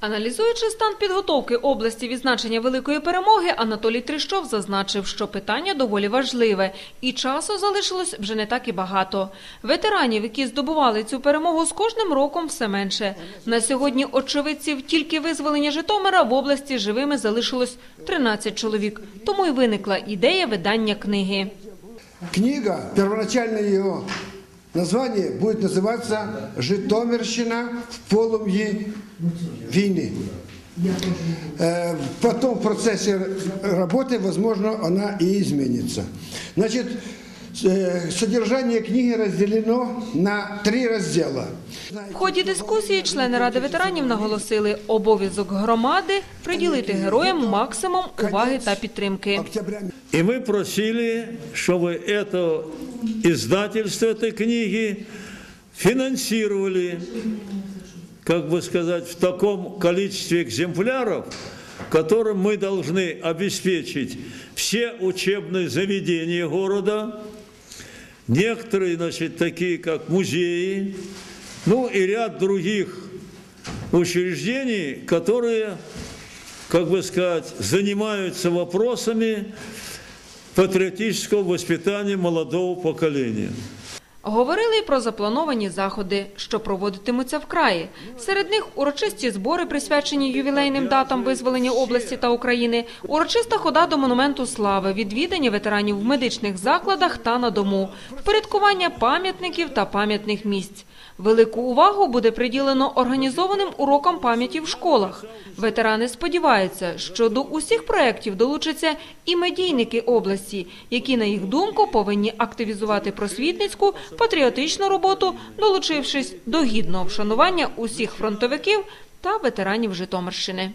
Аналізуючи стан підготовки області відзначення великої перемоги, Анатолій Тріщов зазначив, що питання доволі важливе, і часу залишилось вже не так і багато. Ветеранів, які здобували цю перемогу, з кожним роком все менше. На сьогодні очевидців тільки визволення Житомира в області живими залишилось 13 чоловік. Тому й виникла ідея видання книги. Книга, первоначальное ее название будет называться «Житомирщина в полум'ї війни». Э, Потом в процессе работы, возможно, она и изменится. Значит, содержание книги разделено на три раздела. В ході дискусії члени Ради ветеранів наголосили, обов'язок громади приділити героям максимум уваги та підтримки. Октября И мы просили, чтобы это издательство этой книги финансировали, как бы сказать, в таком количестве экземпляров, которым мы должны обеспечить все учебные заведения города, некоторые, значит, такие как музеи, ну и ряд других учреждений, которые, как бы сказать, занимаются вопросами патриотического воспитания молодого поколения. Говорили й про заплановані заходи, що проводитимуться в краї. Серед них урочисті збори, присвячені ювілейним датам визволення області та України, урочиста хода до монументу слави, відвідання ветеранів в медичних закладах та на дому, впорядкування пам'ятників та пам'ятних місць. Велику увагу буде приділено організованим урокам пам'яті в школах. Ветерани сподіваються, що до усіх проєктів долучаться і медійники області, які, на їх думку, повинні активізувати просвітницьку патріотичну роботу, долучившись до гідного вшанування усіх фронтовиків та ветеранів Житомирщини.